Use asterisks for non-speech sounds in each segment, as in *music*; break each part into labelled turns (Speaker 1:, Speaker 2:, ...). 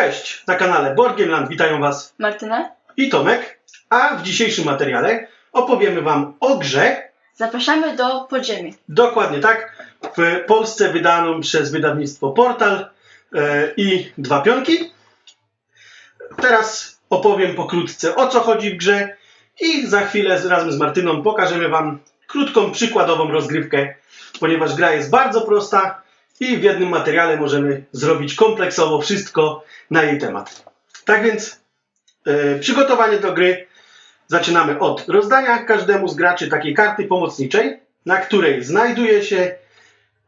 Speaker 1: Cześć, na kanale Borgienland witają Was
Speaker 2: Martyna,
Speaker 1: i Tomek, a w dzisiejszym materiale opowiemy Wam o grze,
Speaker 2: zapraszamy do podziemi.
Speaker 1: dokładnie tak, w Polsce wydaną przez wydawnictwo Portal e, i Dwa Pionki. Teraz opowiem pokrótce o co chodzi w grze. I za chwilę razem z Martyną pokażemy Wam krótką, przykładową rozgrywkę, ponieważ gra jest bardzo prosta i w jednym materiale możemy zrobić kompleksowo wszystko na jej temat. Tak więc e, przygotowanie do gry zaczynamy od rozdania każdemu z graczy takiej karty pomocniczej, na której znajduje się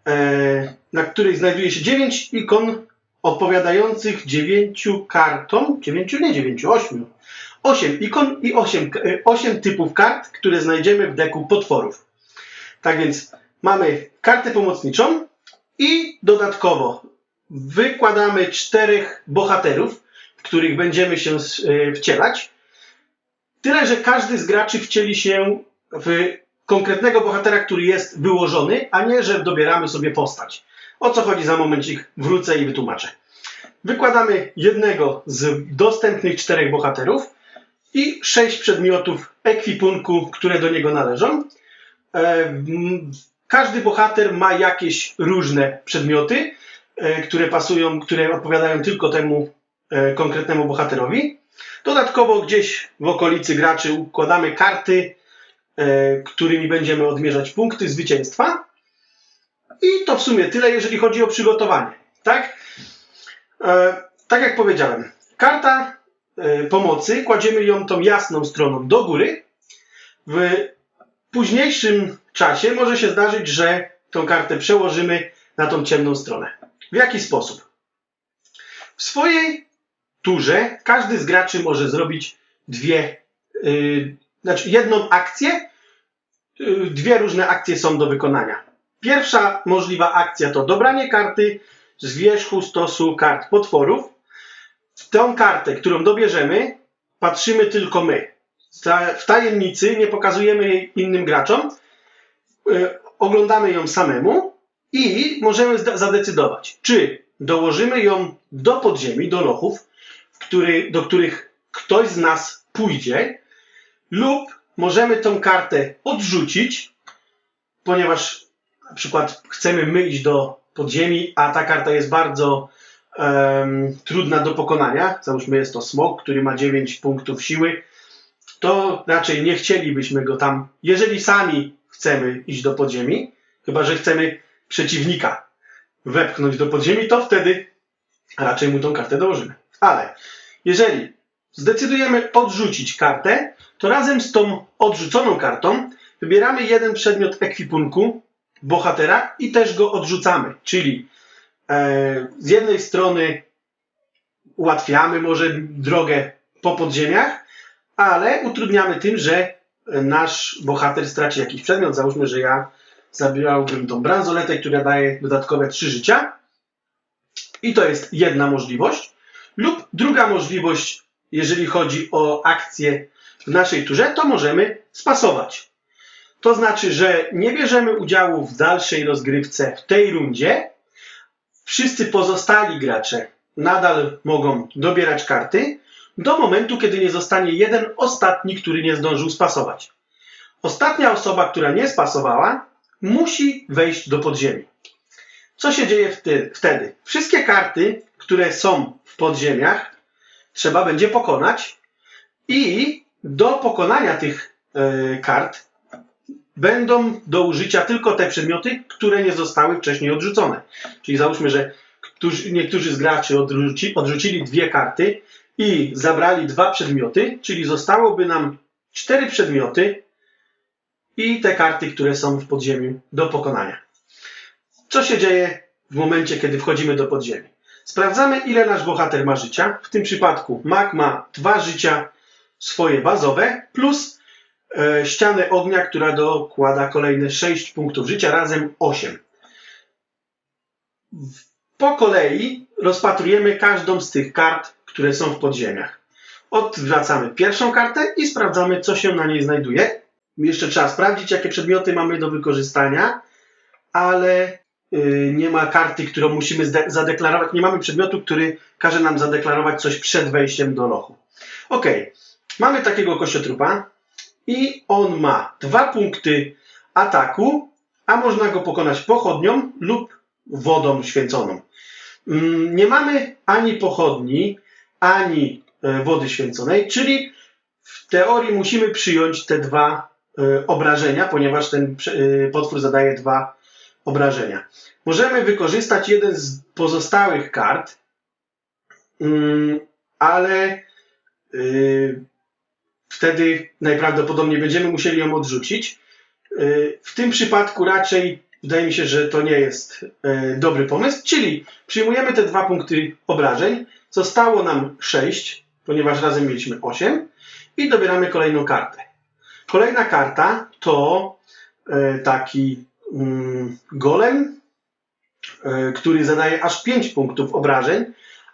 Speaker 1: e, na której znajduje się 9 ikon odpowiadających 9 kartom, 9 nie 9, 8. 8 ikon i 8, k- e, 8 typów kart, które znajdziemy w deku potworów. Tak więc mamy kartę pomocniczą i dodatkowo wykładamy czterech bohaterów, w których będziemy się e, wcielać. Tyle, że każdy z graczy wcieli się w konkretnego bohatera, który jest wyłożony, a nie, że dobieramy sobie postać. O co chodzi za momencik, wrócę i wytłumaczę. Wykładamy jednego z dostępnych czterech bohaterów i sześć przedmiotów ekwipunku, które do niego należą. Każdy bohater ma jakieś różne przedmioty, e, które pasują, które odpowiadają tylko temu e, konkretnemu bohaterowi. Dodatkowo gdzieś w okolicy graczy układamy karty, e, którymi będziemy odmierzać punkty zwycięstwa. I to w sumie tyle, jeżeli chodzi o przygotowanie. Tak? Tak jak powiedziałem, karta pomocy, kładziemy ją tą jasną stroną do góry. W późniejszym czasie może się zdarzyć, że tą kartę przełożymy na tą ciemną stronę. W jaki sposób? W swojej turze każdy z graczy może zrobić dwie, yy, znaczy jedną akcję. Yy, dwie różne akcje są do wykonania. Pierwsza możliwa akcja to dobranie karty z wierzchu stosu kart potworów. Tą kartę, którą dobierzemy, patrzymy tylko my. W tajemnicy nie pokazujemy jej innym graczom. Yy, oglądamy ją samemu i możemy zadecydować, czy dołożymy ją do podziemi, do lochów, który, do których ktoś z nas pójdzie, lub możemy tą kartę odrzucić, ponieważ na przykład chcemy my iść do podziemi, a ta karta jest bardzo em, trudna do pokonania. Załóżmy, jest to smok, który ma 9 punktów siły, to raczej nie chcielibyśmy go tam, jeżeli sami chcemy iść do podziemi, chyba że chcemy przeciwnika wepchnąć do podziemi, to wtedy raczej mu tą kartę dołożymy. Ale jeżeli zdecydujemy odrzucić kartę, to razem z tą odrzuconą kartą wybieramy jeden przedmiot ekwipunku bohatera i też go odrzucamy. Czyli e, z jednej strony ułatwiamy może drogę po podziemiach, ale utrudniamy tym, że nasz bohater straci jakiś przedmiot. Załóżmy, że ja zabierałbym tą bransoletę, która daje dodatkowe 3 życia. I to jest jedna możliwość. Lub druga możliwość, jeżeli chodzi o akcję w naszej turze, to możemy spasować. To znaczy, że nie bierzemy udziału w dalszej rozgrywce w tej rundzie. Wszyscy pozostali gracze nadal mogą dobierać karty do momentu, kiedy nie zostanie jeden ostatni, który nie zdążył spasować. Ostatnia osoba, która nie spasowała, musi wejść do podziemi. Co się dzieje wtedy? Wszystkie karty, które są w podziemiach, trzeba będzie pokonać i do pokonania tych e, kart będą do użycia tylko te przedmioty, które nie zostały wcześniej odrzucone. Czyli załóżmy, że którzy, niektórzy z graczy odrzuci, odrzucili dwie karty i zabrali dwa przedmioty, czyli zostałoby nam cztery przedmioty i te karty, które są w podziemiu do pokonania. Co się dzieje w momencie, kiedy wchodzimy do podziemi? Sprawdzamy, ile nasz bohater ma życia. W tym przypadku Mag ma dwa życia swoje bazowe, plus e, ścianę ognia, która dokłada kolejne 6 punktów życia, razem 8. Po kolei rozpatrujemy każdą z tych kart, które są w podziemiach. Odwracamy pierwszą kartę i sprawdzamy, co się na niej znajduje. Jeszcze trzeba sprawdzić, jakie przedmioty mamy do wykorzystania, ale y, nie ma karty, którą musimy zadeklarować, nie mamy przedmiotu, który każe nam zadeklarować coś przed wejściem do lochu. Ok, mamy takiego kościotrupa i on ma dwa punkty ataku, a można go pokonać pochodnią lub wodą święconą. Mm, Nie mamy ani pochodni, ani e, wody święconej, czyli w teorii musimy przyjąć te dwa e, obrażenia, ponieważ ten e, potwór zadaje dwa obrażenia. Możemy wykorzystać jeden z pozostałych kart, mm, ale wtedy najprawdopodobniej będziemy musieli ją odrzucić. W tym przypadku raczej wydaje mi się, że to nie jest e, dobry pomysł, czyli przyjmujemy te dwa punkty obrażeń, zostało nam 6, ponieważ razem mieliśmy 8 i dobieramy kolejną kartę. Kolejna karta to e, taki mm, golem, e, który zadaje aż 5 punktów obrażeń,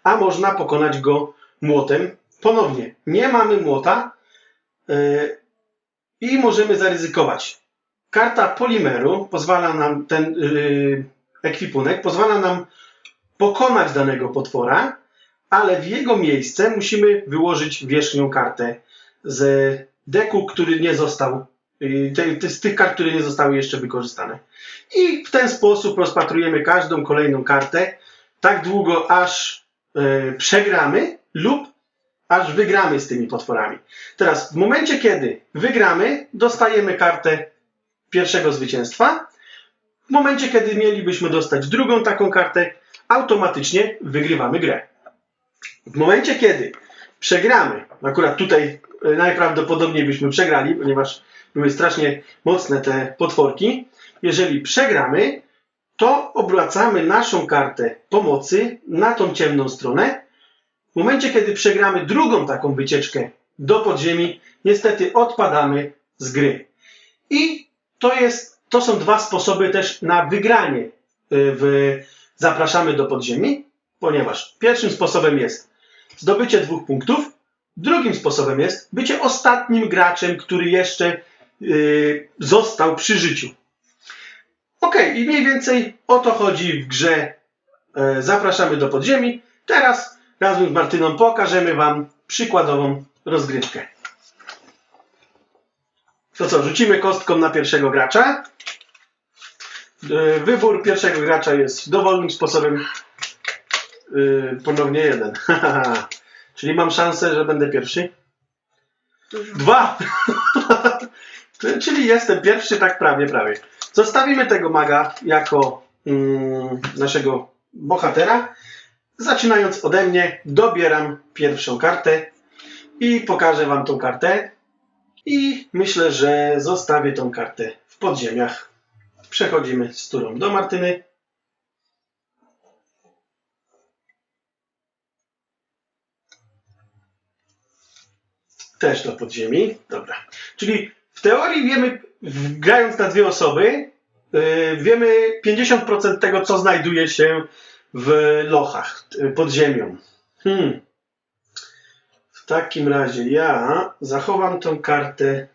Speaker 1: a można pokonać go młotem. Ponownie, nie mamy młota e, i możemy zaryzykować. Karta polimeru pozwala nam, ten yy, ekwipunek pozwala nam pokonać danego potwora, ale w jego miejsce musimy wyłożyć wierzchnią kartę z deku, który nie został, yy, z tych kart, które nie zostały jeszcze wykorzystane. I w ten sposób rozpatrujemy każdą kolejną kartę tak długo, aż yy, przegramy lub aż wygramy z tymi potworami. Teraz, w momencie, kiedy wygramy, dostajemy kartę pierwszego zwycięstwa. W momencie, kiedy mielibyśmy dostać drugą taką kartę, automatycznie wygrywamy grę. W momencie, kiedy przegramy, akurat tutaj e, najprawdopodobniej byśmy przegrali, ponieważ były strasznie mocne te potworki. Jeżeli przegramy, to obracamy naszą kartę pomocy na tą ciemną stronę. W momencie, kiedy przegramy drugą taką wycieczkę do podziemi, niestety odpadamy z gry. I to, jest, to są dwa sposoby też na wygranie y, w Zapraszamy do podziemi, ponieważ pierwszym sposobem jest zdobycie dwóch punktów, drugim sposobem jest bycie ostatnim graczem, który jeszcze y, został przy życiu. Ok, i mniej więcej o to chodzi w grze y, Zapraszamy do podziemi. Teraz razem z Martyną pokażemy Wam przykładową rozgrywkę. To co, rzucimy kostką na pierwszego gracza. Yy, Wybór pierwszego gracza jest dowolnym sposobem. Yy, ponownie jeden. *laughs* Czyli mam szansę, że będę pierwszy. Dwa! *laughs* Czyli jestem pierwszy, tak prawie, prawie. Zostawimy tego maga jako mm, naszego bohatera. Zaczynając ode mnie, dobieram pierwszą kartę i pokażę Wam tą kartę. I myślę, że zostawię tą kartę w podziemiach. Przechodzimy z turą do Martyny. Też do podziemi. Dobra. Czyli w teorii wiemy, grając na dwie osoby, yy, wiemy 50% tego, co znajduje się w lochach yy, pod ziemią. Hmm. Takim razie ja zachowam tą kartę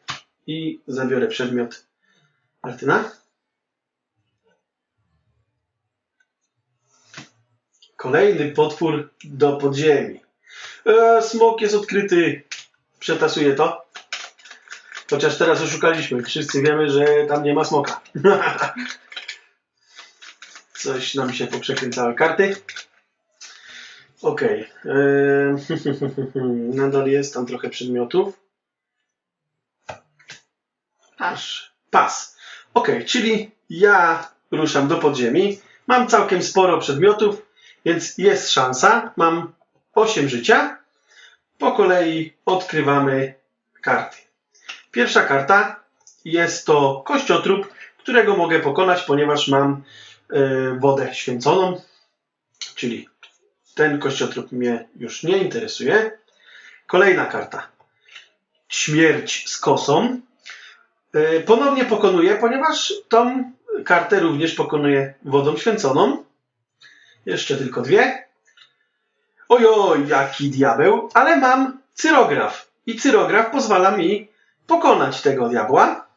Speaker 1: i zabiorę przedmiot Martyna. Kolejny potwór do podziemi. E, smok jest odkryty. Przetasuję to. Chociaż teraz oszukaliśmy. Wszyscy wiemy, że tam nie ma smoka. *laughs* Coś nam się poprzekręcały karty. Okej. Eee, *laughs* Nadal jest tam trochę przedmiotów.
Speaker 2: Pasz.
Speaker 1: Pas. Ok, czyli ja ruszam do podziemi. Mam całkiem sporo przedmiotów, więc jest szansa. Mam 8 życia. Po kolei odkrywamy karty. Pierwsza karta jest to kościotrup, którego mogę pokonać, ponieważ mam e, wodę święconą. Czyli ten kościotrup mnie już nie interesuje. Kolejna karta. Śmierć z kosą. E, Ponownie pokonuję, ponieważ tą kartę również pokonuję wodą święconą. Jeszcze tylko dwie. Ojoj, jaki diabeł, ale mam cyrograf. I cyrograf pozwala mi pokonać tego diabła.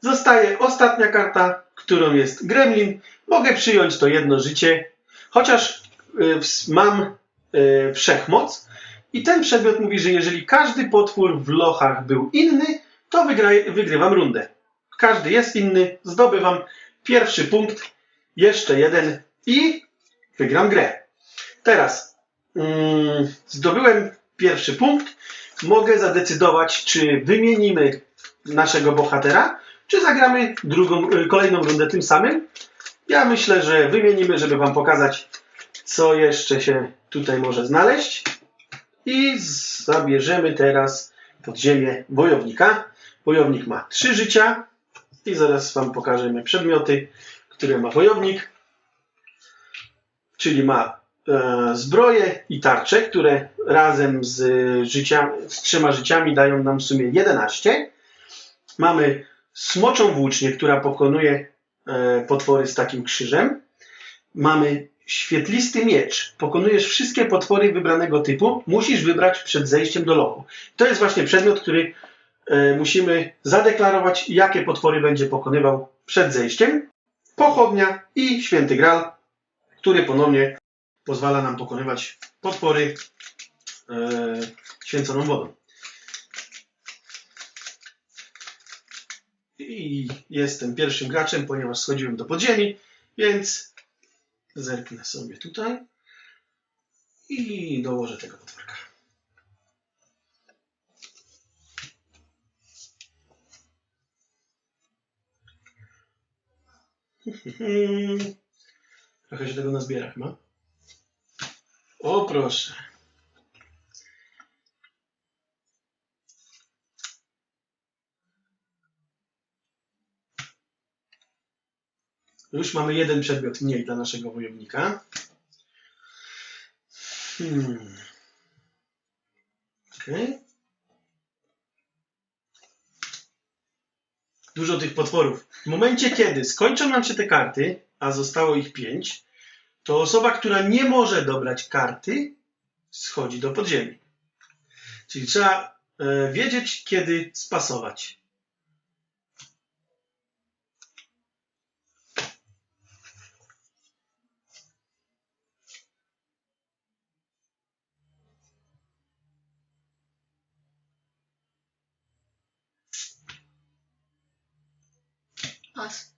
Speaker 1: Zostaje ostatnia karta, którą jest gremlin, mogę przyjąć to jedno życie, chociaż y, mam y, wszechmoc i ten przedmiot mówi, że jeżeli każdy potwór w lochach był inny, to wygra- wygrywam rundę. Każdy jest inny, zdobywam pierwszy punkt, jeszcze jeden i wygram grę. Teraz mm, zdobyłem pierwszy punkt. Mogę zadecydować, czy wymienimy naszego bohatera, czy zagramy drugą, y, kolejną rundę tym samym. Ja myślę, że wymienimy, żeby Wam pokazać, co jeszcze się tutaj może znaleźć. I zabierzemy teraz pod ziemię wojownika. Wojownik ma trzy życia. I zaraz Wam pokażemy przedmioty, które ma wojownik. Czyli ma e, zbroję i tarcze, które razem z, z trzema życiami dają nam w sumie 11. Mamy smoczą włócznię, która pokonuje e, potwory z takim krzyżem. Mamy świetlisty miecz. Pokonujesz wszystkie potwory wybranego typu. Musisz wybrać przed zejściem do lochu. To jest właśnie przedmiot, który e, musimy zadeklarować, jakie potwory będzie pokonywał przed zejściem. Pochodnia i święty gral, który ponownie pozwala nam pokonywać potwory e, święconą wodą. I jestem pierwszym graczem, ponieważ schodziłem do podziemi, więc zerknę sobie tutaj i dołożę tego potworka. *laughs* Trochę się tego nazbiera chyba. O proszę. Już mamy jeden przedmiot mniej dla naszego wojownika. Hmm. Okej. Dużo tych potworów. W momencie, kiedy skończą nam się te karty, a zostało ich pięć, to osoba, która nie może dobrać karty, schodzi do podziemi. Czyli trzeba e, wiedzieć, kiedy spasować.
Speaker 2: Pas.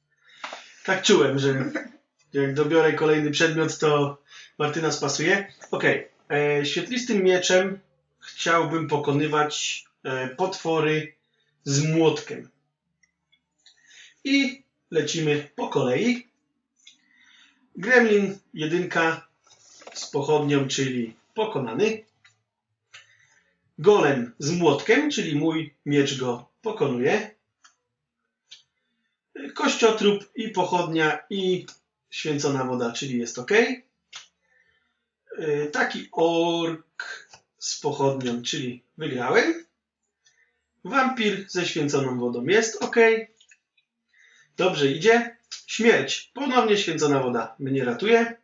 Speaker 1: Tak czułem, że jak dobiorę kolejny przedmiot, to Martyna spasuje. Okej. e, Świetlistym mieczem chciałbym pokonywać e, potwory z młotkiem. I lecimy po kolei. Gremlin jedynka z pochodnią, czyli pokonany. Golem z młotkiem, czyli mój miecz go pokonuje. Kościotrup i pochodnia i święcona woda, czyli jest ok. Yy, Taki ork z pochodnią, czyli wygrałem. Wampir ze święconą wodą jest ok. Dobrze idzie. Śmierć. Ponownie święcona woda mnie ratuje.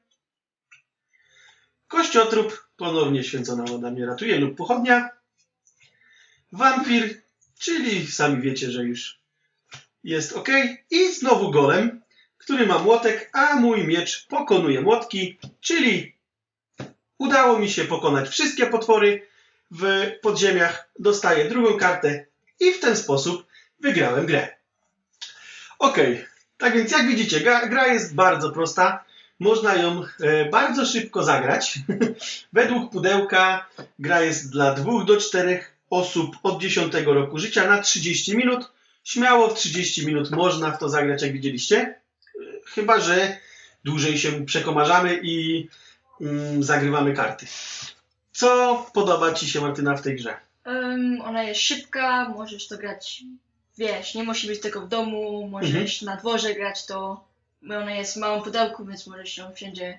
Speaker 1: Kościotrup. Ponownie święcona woda mnie ratuje lub pochodnia. Wampir, czyli sami wiecie, że już jest ok. I znowu golem, który ma młotek, a mój miecz pokonuje młotki, czyli udało mi się pokonać wszystkie potwory w podziemiach. Dostaję drugą kartę i w ten sposób wygrałem grę. Ok, tak więc jak widzicie, gra, jest bardzo prosta. Można ją e, bardzo szybko zagrać. *laughs* Według pudełka gra jest dla 2 do 4 osób od 10 roku życia na 30 minut. Śmiało w 30 minut można w to zagrać, jak widzieliście. Chyba, że dłużej się przekomarzamy i mm, zagrywamy karty. Co podoba Ci się, Martyna, w tej grze?
Speaker 2: Em, ona jest szybka, możesz to grać, wiesz, nie musi być tylko w domu, możesz na dworze grać to. Ona jest w małym pudełku, więc możesz ją wszędzie.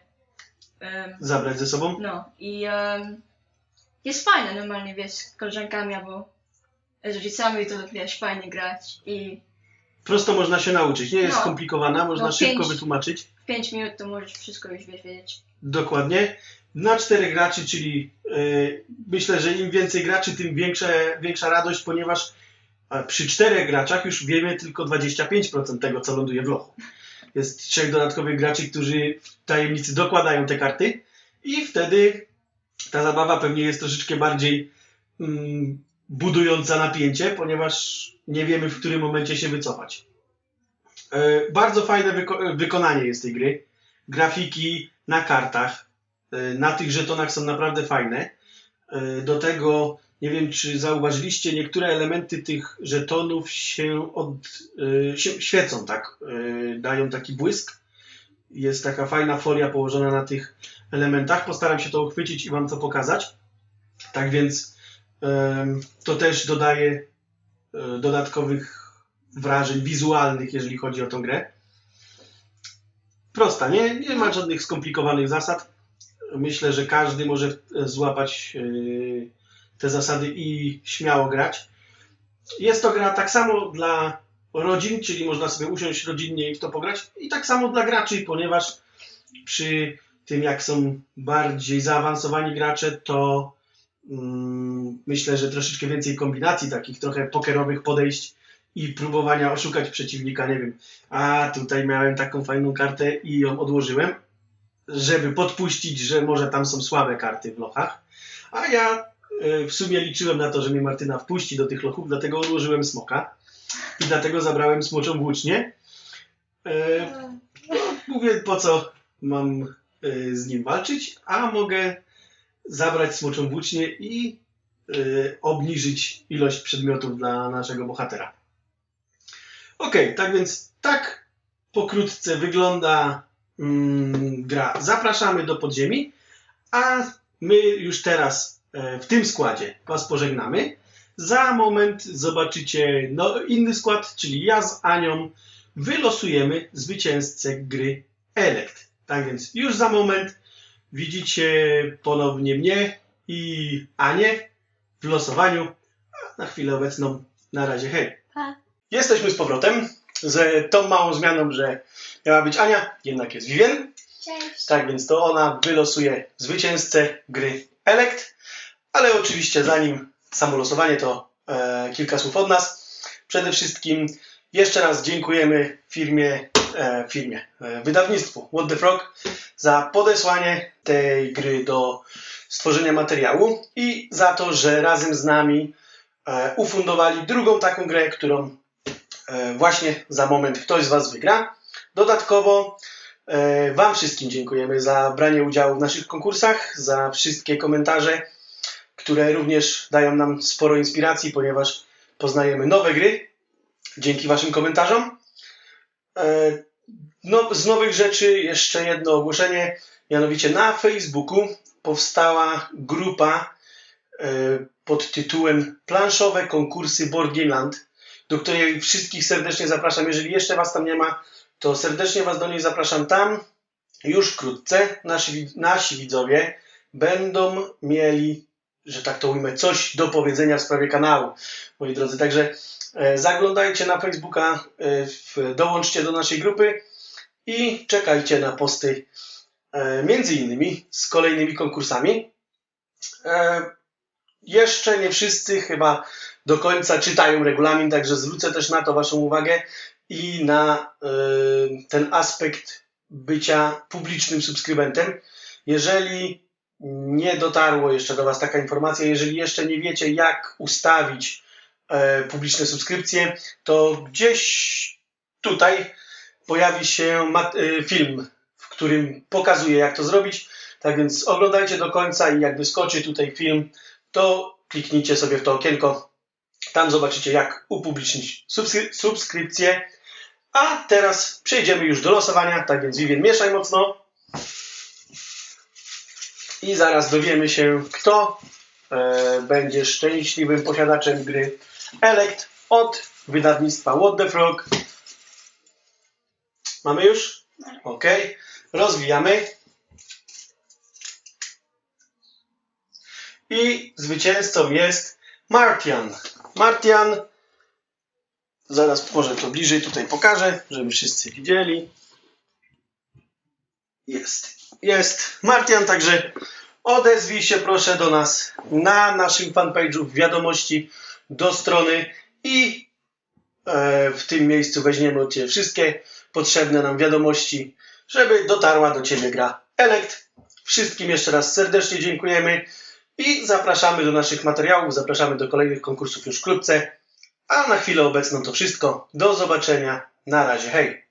Speaker 2: em,
Speaker 1: Zabrać ze sobą?
Speaker 2: no i em, jest fajna normalnie, wiesz, z koleżankami albo z rodzicami to wiesz, fajnie grać i
Speaker 1: Prosto można się nauczyć. Nie jest
Speaker 2: No.
Speaker 1: skomplikowana, można
Speaker 2: No,
Speaker 1: szybko
Speaker 2: pięć.
Speaker 1: wytłumaczyć.
Speaker 2: w 5 minut to możesz wszystko już wiesz, wiedzieć.
Speaker 1: Dokładnie. Na czterech graczy, czyli yy, myślę, że im więcej graczy, tym większe, większa radość, ponieważ przy czterech graczach już wiemy tylko 25% tego, co ląduje w lochu. jest trzech dodatkowych graczy, którzy w tajemnicy dokładają te karty i wtedy ta zabawa pewnie jest troszeczkę bardziej mm, budująca napięcie, ponieważ nie wiemy w którym momencie się wycofać. E, bardzo fajne wyko- wykonanie jest tej gry. Grafiki na kartach, e, na tych żetonach są naprawdę fajne. E, Do tego nie wiem, czy zauważyliście, niektóre elementy tych żetonów się, od, się świecą, tak? Dają taki błysk. Jest taka fajna folia położona na tych elementach. Postaram się to uchwycić i Wam to pokazać. Tak więc to też dodaje e, dodatkowych wrażeń wizualnych, jeżeli chodzi o tą grę. Prosta, nie, nie ma żadnych skomplikowanych zasad. Myślę, że każdy może e, złapać e, te zasady i śmiało grać. Jest to gra tak samo dla rodzin, czyli można sobie usiąść rodzinnie i w to pograć, i tak samo dla graczy, ponieważ przy tym, jak są bardziej zaawansowani gracze, to myślę, że troszeczkę więcej kombinacji, takich trochę pokerowych podejść i próbowania oszukać przeciwnika, nie wiem. A tutaj miałem taką fajną kartę i ją odłożyłem, żeby podpuścić, że może tam są słabe karty w lochach. A ja e, w sumie liczyłem na to, że mnie Martyna wpuści do tych lochów, dlatego odłożyłem smoka i dlatego zabrałem smoczą włócznię. E, Mówię, po co mam e, z nim walczyć, a mogę zabrać smoczą włócznię i e, obniżyć ilość przedmiotów dla naszego bohatera. Okej, tak więc tak pokrótce wygląda mm, gra. Zapraszamy do podziemi, a my już teraz e, w tym składzie Was pożegnamy. Za moment zobaczycie no, inny skład, czyli ja z Anią wylosujemy zwycięzcę gry Elect. Tak więc już za moment widzicie ponownie mnie i Anię w losowaniu. A na chwilę obecną na razie hej.
Speaker 2: Pa.
Speaker 1: Jesteśmy z powrotem z tą małą zmianą, że miała być Ania, jednak jest Vivien.
Speaker 2: Cześć.
Speaker 1: Tak więc to ona wylosuje zwycięzcę gry Elect. Ale oczywiście zanim samo losowanie, to e, kilka słów od nas. Przede wszystkim jeszcze raz dziękujemy firmie, e, firmie, e, wydawnictwu What the Frog za podesłanie tej gry do stworzenia materiału i za to, że razem z nami e, ufundowali drugą taką grę, którą e, właśnie za moment ktoś z Was wygra. Dodatkowo Wam wszystkim dziękujemy za branie udziału w naszych konkursach, za wszystkie komentarze, które również dają nam sporo inspiracji, ponieważ poznajemy nowe gry dzięki Waszym komentarzom. E, No, z nowych rzeczy jeszcze jedno ogłoszenie, mianowicie na Facebooku powstała grupa e, pod tytułem Planszowe konkursy Board Game Land, do której wszystkich serdecznie zapraszam. Jeżeli jeszcze Was tam nie ma, to serdecznie Was do niej zapraszam tam. Już wkrótce nasi, nasi widzowie będą mieli, że tak to ujmę, coś do powiedzenia w sprawie kanału, moi drodzy. Także zaglądajcie na Facebooka, e, dołączcie do naszej grupy i czekajcie na posty e, między innymi z kolejnymi konkursami. E, jeszcze nie wszyscy chyba do końca czytają regulamin, także zwrócę też na to Waszą uwagę i na e, ten aspekt bycia publicznym subskrybentem. Jeżeli nie dotarło jeszcze do Was taka informacja, jeżeli jeszcze nie wiecie, jak ustawić e, publiczne subskrypcje, to gdzieś tutaj pojawi się e, film, w którym pokazuję, jak to zrobić. Tak więc oglądajcie do końca i jak wyskoczy tutaj film, to kliknijcie sobie w to okienko. Tam zobaczycie, jak upublicznić subskry- subskrypcję. A teraz przejdziemy już do losowania. Tak więc, Vivien, mieszaj mocno. I zaraz dowiemy się, kto e, będzie szczęśliwym posiadaczem gry Elect od wydawnictwa What the Frog. Mamy już? Ok. Rozwijamy. I zwycięzcą jest Martian. Martian. Zaraz może to bliżej tutaj pokażę, żeby wszyscy widzieli. Jest. Jest Martian, także odezwij się proszę do nas na naszym fanpage'u w wiadomości do strony i e, w tym miejscu weźmiemy od Ciebie wszystkie potrzebne nam wiadomości, żeby dotarła do Ciebie gra Elekt. Wszystkim jeszcze raz serdecznie dziękujemy i zapraszamy do naszych materiałów, zapraszamy do kolejnych konkursów już wkrótce. A na chwilę obecną to wszystko. Do zobaczenia. Na razie. Hej!